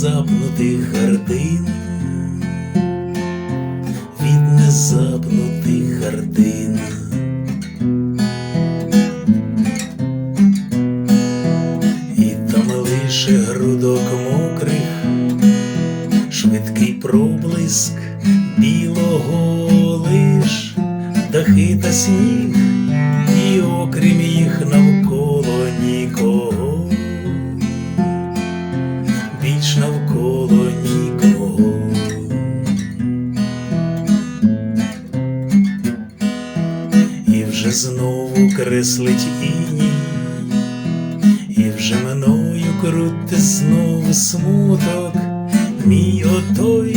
незапнутих гардин, від незапнутих гардин. І там лише грудок мокрих, швидкий проблиск білого лиш, дахи та сніг, навколо нікого. І вже знову креслить іній, і вже мною крути знову смуток, мій отой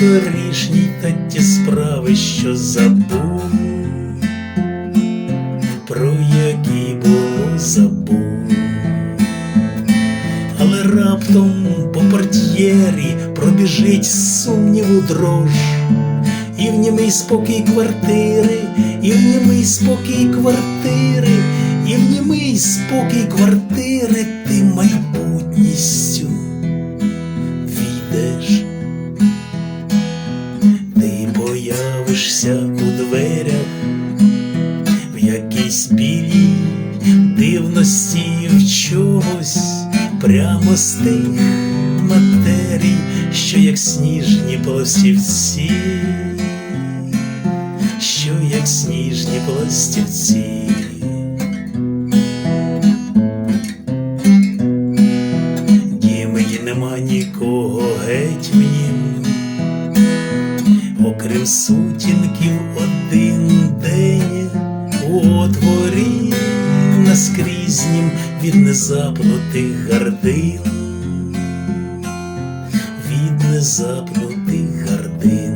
торішній та ті справи, що забув, про які було забув. По портьєрі пробіжить сумніву дрож, і в німий спокій квартири, і в німий спокій квартири, і в німий спокій квартири ти майбутністю війдеш, ти появишся у дверях в якійсь білій дивності в чомусь прямо з тих що як сніжні пластівці, що як сніжні пластівці. Дім і нема нікого геть окрім сутінків один день у отворі наскрізнім від незапнутих гардин, не заплути гардин.